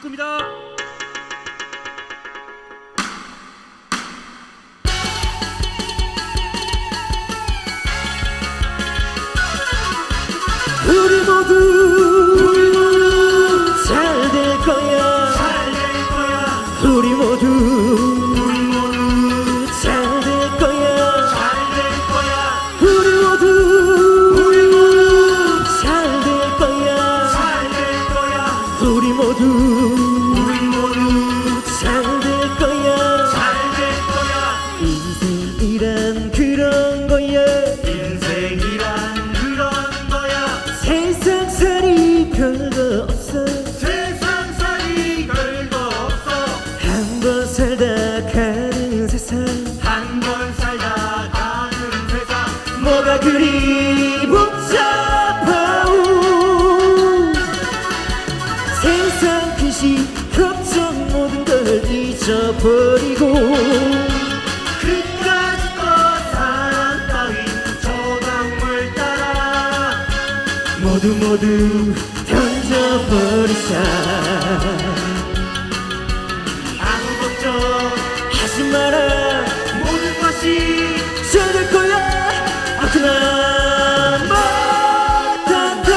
겁니다. 우리 모두 우리 모두 잘될 거야 잘될 거야. 우리 모두 그런 거야 인생이란 그런 거야. 세상살이 별거 없어 세상살이 별거 없어. 한 번 살다 가는 세상 한 번 살다 가는 세상. 뭐가 그리 복잡하오 세상 근심 걱정 모든 걸 잊어버리고 모두 모두 던져버리자. 아무 걱정 하지 마라. 모든 것이 잘될 거야. 아무나 못한다.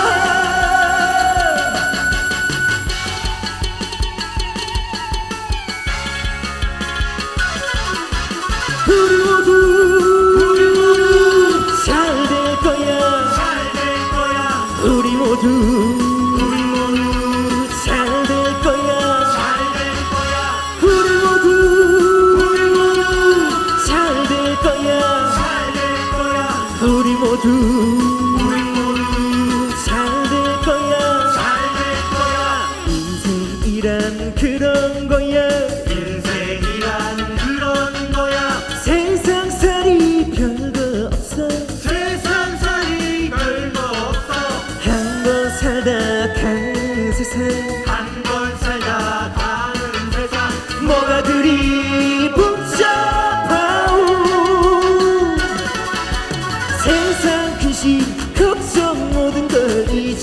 우리 우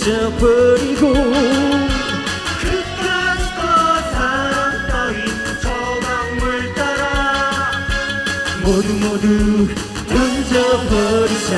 잊어버리고 그까짓 거 사랑 따윈 저 강물 따라. 모두 모두 던져버리자